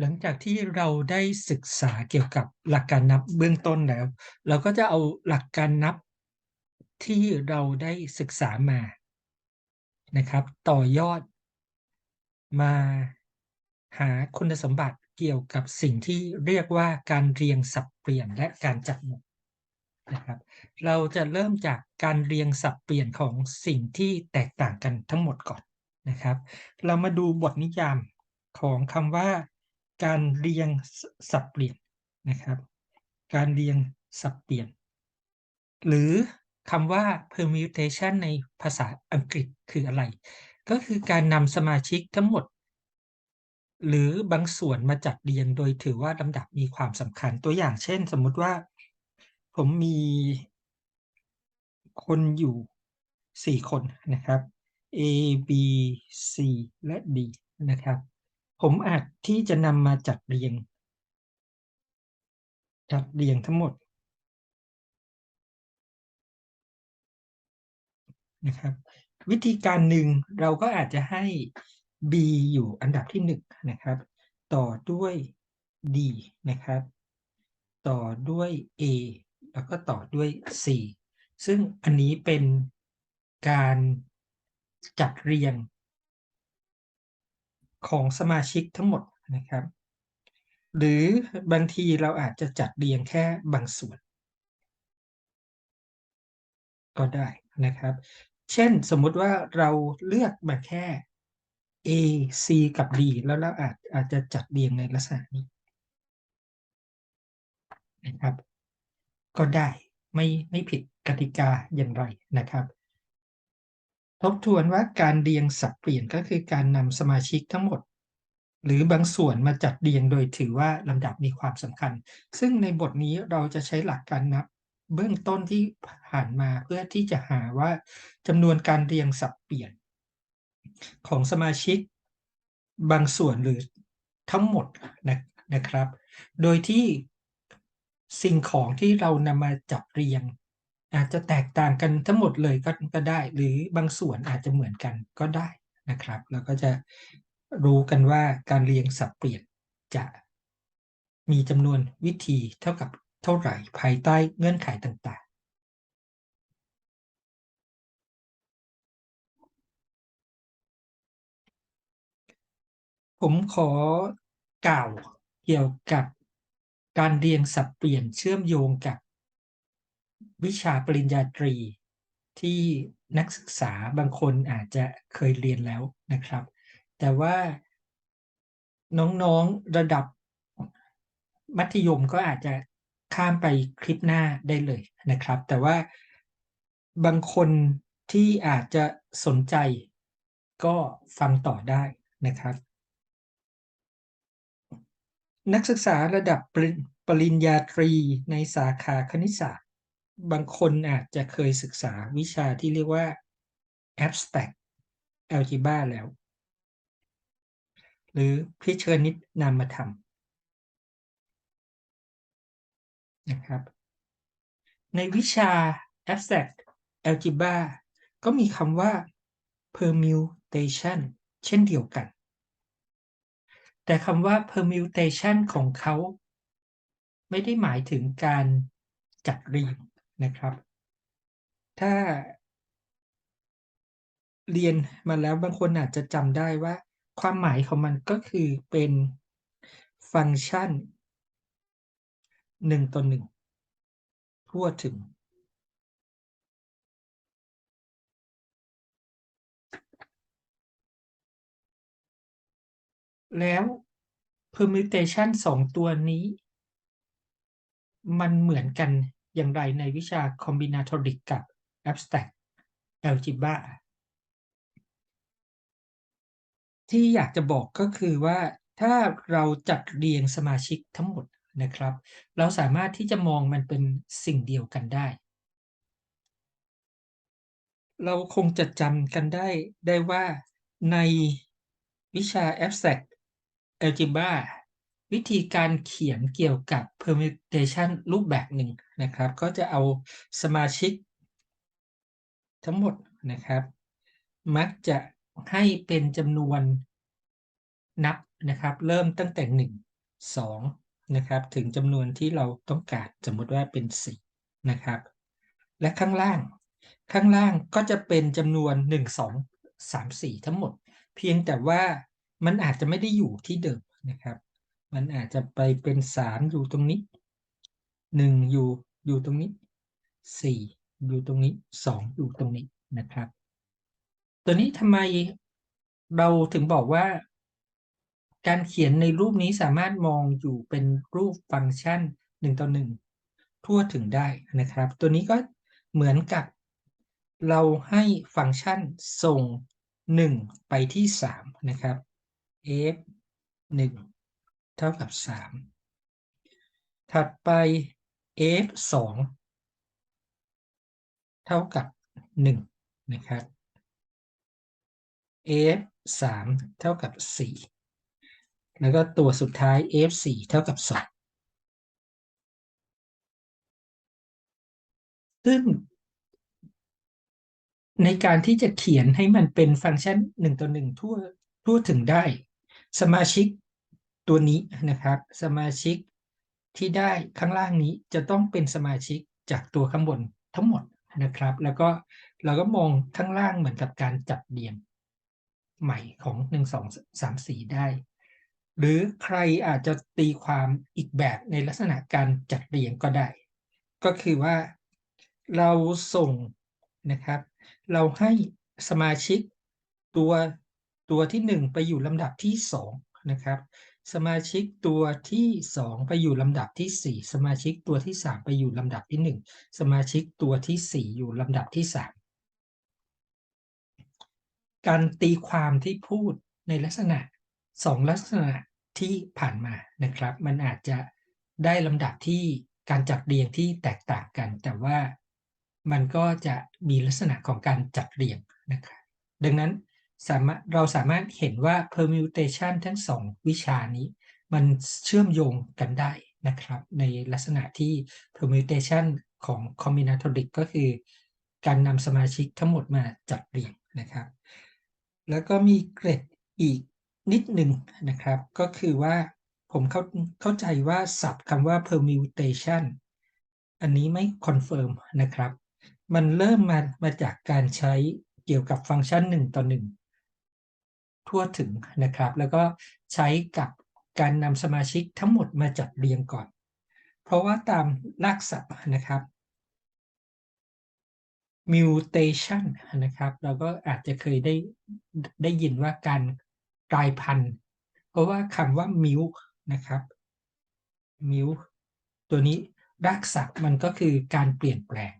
หลังจากที่เราได้ศึกษาเกี่ยวกับหลักการนับเบื้องต้นแล้ว เราก็จะเอาหลักการนับที่เราได้ศึกษามานะครับ ต่อยอดมาหาคุณสมบัติเกี่ยวกับสิ่งที่เรียกว่าการเรียงสับเปลี่ยนและการจัดหมวดนะครับ เราจะเริ่มจากการเรียงสับเปลี่ยนของสิ่งที่แตกต่างกันทั้งหมดก่อนนะครับ เรามาดูบทนิยามของคำว่า การเรียงสับเปลี่ยนนะครับ การเรียงสับเปลี่ยน หรือคำว่า permutation ในภาษาอังกฤษคืออะไร ก็คือการนำสมาชิกทั้งหมด หรือบางส่วนมาจัดเรียงโดยถือว่าลำดับมีความสำคัญตัวอย่างเช่น สมมติว่า ผมมีคนอยู่ 4 คนนะครับ A B C และ D นะครับ ผมอาจที่จะนำมาจัดเรียง จัดเรียงทั้งหมดนะครับ วิธีการหนึ่งเราก็อาจจะให้ B อยู่อันดับที่1นะครับ ต่อด้วย D นะครับ ต่อด้วย A แล้วก็ต่อด้วย C ซึ่งอันนี้เป็นการจัดเรียง ของสมาชิกทั้งหมดนะครับ หรือบางทีเราอาจจะจัดเรียงแค่บางส่วน ก็ได้นะครับ เช่นสมมุติว่าเราเลือกมาแค่ A C กับ D แล้วเราอาจอาจจะจัดเรียงในลักษณะนี้นะครับ ก็ได้ไม่ไม่ผิดกติกาอย่างไรนะครับ ทบทวนว่าการเรียงสับเปลี่ยนก็คือการนำสมาชิกทั้งหมด หรือบางส่วนมาจัดเรียงโดยถือว่าลำดับมีความสำคัญ ซึ่งในบทนี้เราจะใช้หลักการนับ เบื้องต้นที่ผ่านมาเพื่อที่จะหาว่าจำนวนการเรียงสับเปลี่ยน ของสมาชิก บางส่วนหรือทั้งหมดนะนะครับ โดยที่สิ่งของที่เรานำมาจัดเรียง อาจจะแตกต่างกันทั้งหมดเลยก็ก็ได้ หรือบางส่วนอาจจะเหมือนกันก็ได้นะครับเราก็จะรู้กันว่าการเรียงสับเปลี่ยนจะมีจำนวนวิธีเท่ากับเท่าไหร่ภายใต้เงื่อนไขต่างๆ ผมขอกล่าวเกี่ยวกับการเรียงสับเปลี่ยนเชื่อมโยงกับ วิชาปริญญาตรี ที่นักศึกษาบางคนอาจจะเคยเรียนแล้วนะครับ แต่ว่าน้องๆระดับมัธยมก็อาจจะข้ามไปคลิปหน้าได้เลยนะครับ แต่ว่าบางคนที่อาจจะสนใจก็ฟังต่อได้นะครับ นักศึกษาระดับปริญปรญญาตรีในสาขาคณิตศาสตร์ บางคนอาจจะเคยศึกษาวิชาที่เรียกว่า Abstract Algebra แล้ว หรือพิชณิตนามธรรมนะครับ ในวิชา Abstract Algebra ก็มีคำว่า permutation เช่นเดียวกัน แต่คำว่า permutation ของเขา ไม่ได้หมายถึงการจัดเรียง นะครับ ถ้าเรียนมาแล้วบางคนอาจจะจำได้ว่า ความหมายของมันก็คือเป็นฟังก์ชัน1ต่อ1ทั่วถึง แล้ว permutation 2ตัวนี้ มันเหมือนกัน อย่างไรในวิชา Combinatoric กับ Abstract Algebra ที่อยากจะบอกก็คือว่าถ้าเราจัดเรียงสมาชิกทั้งหมดนะครับ เราสามารถที่จะมองมันเป็นสิ่งเดียวกันได้ เราคงจะจำกันได้ได้ว่าในวิชา Abstract Algebra วิธีการเขียนเกี่ยวกับ permutation รูปแบบหนึ่งนะครับ ก็จะเอาสมาชิก ทั้งหมดนะครับ มักจะให้เป็นจำนวนนับนะครับ เริ่มตั้งแต่2นะครับ ถึงจำนวนที่เราต้องการสมมติว่าเป็น 4 นะครับ และข้างล่าง ข้างล่างก็จะเป็นจำนวน 1 2 3 4 ทั้งหมด เพียงแต่ว่ามันอาจจะไม่ได้อยู่ที่เดิมนะครับ มันอาจจะไปเป็น3อยู่ตรงนี้1อยู่อยู่ตรงนี้4อยู่ตรงนี้2องอยู่ตรงนี้นะครับ ตัวนี้ทำไมเราถึงบอกว่า การเขียนในรูปนี้สามารถมองอยู่เป็นรูปฟังก์ชัน1ต่อ1ทั่วถึงได้นะครับ ตัวนี้ก็เหมือนกับเราให้ฟังก์ชันส่ง 1 ไปที่ 3 นะครับ f 1 เท่ากับ 3 ถัดไป f 2เท่ากับ 1 นะครับ f 3เท่ากับ 4 แล้วก็ตัวสุดท้าย f 4เท่ากับ 2 ซึ่งในการที่จะเขียนให้มันเป็นฟังก์ชัน1ต่อ1ทั่วทั่วถึงได้ สมาชิก ตัวนี้นะครับ สมาชิกที่ได้ข้างล่างนี้จะต้องเป็นสมาชิกจากตัวข้างบนทั้งหมดนะครับ แล้วก็เราก็มองข้างล่างเหมือนกับการจัดเรียงใหม่ของ 1 2 3 4 ได้ หรือใครอาจจะตีความอีกแบบในลักษณะการจัดเรียงก็ได้ ก็คือว่าเราส่งนะครับ เราให้สมาชิกตัวตัวที่ 1 ไปอยู่ลำดับที่ 2 นะครับ สมาชิกตัวที่ 2 ไปอยู่ลำดับที่ 4 สมาชิกตัวที่ 3 ไปอยู่ลำดับที่ 1 สมาชิกตัวที่ 4 อยู่ลำดับที่ 3 การตีความที่พูดในลักษณะ 2 ลักษณะที่ผ่านมานะครับ มันอาจจะได้ลำดับที่การจัดเรียงที่แตกต่างกัน แต่ว่ามันก็จะมีลักษณะของการจัดเรียงนะครับดังนั้น สามารถเราสามารถเห็นว่า permutation ทั้ง2วิชานี้ มันเชื่อมโยงกันได้นะครับ ในลักษณะที่ permutation ของ combinatoric ก็คือ การนำสมาชิกทั้งหมดมาจัดเรียงนะครับ แล้วก็มีเกรดอีกนิดหนึ่งนะครับ ก็คือว่าผมเข้าเข้าใจว่าศัพท์คำว่า permutation อันนี้ไม่คอนเฟิร์มนะครับ มันเริ่มมามาจากการใช้เกี่ยวกับฟังก์ชัน1ต่อ1 ทั่วถึงนะครับ แล้วก็ใช้กับการนำสมาชิกทั้งหมดมาจัดเรียงก่อน เพราะว่าตามรากศัพท์นะครับ mutation นะครับ เราก็อาจจะเคยได้ได้ยินว่าการกลายพันธุ์ เพราะว่าคำว่า mu นะครับ mu ตัวนี้รากศัพท์มันก็คือการเปลี่ยนแปลง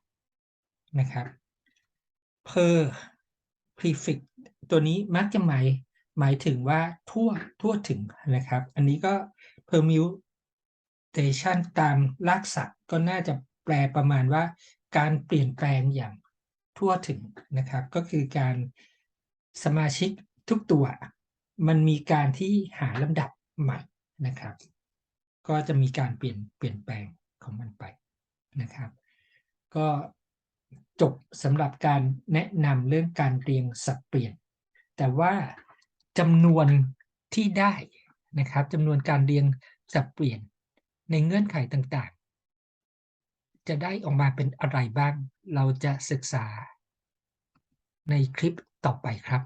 นะครับ per prefix ตัวนี้มักจะหมาย หมายถึงว่าทั่วทั่วถึงนะครับ อันนี้ก็ permutation ตามรากศัพท์ก็น่าจะแปลประมาณว่า การเปลี่ยนแปลงอย่างทั่วถึงนะครับ ก็คือการสมาชิกทุกตัว มันมีการที่หาลำดับใหม่นะครับ ก็จะมีการเปลี่ยนเปลี่ยนแปลงของมันไปนะครับ ก็จบสำหรับการแนะนำเรื่องการเรียงสับเปลี่ยน แต่ว่า จำนวนที่ได้นะครับจำนวนการเรียงสับเปลี่ยนในเงื่อนไขต่างๆ จะได้ออกมาเป็นอะไรบ้าง เราจะศึกษาในคลิปต่อไปครับ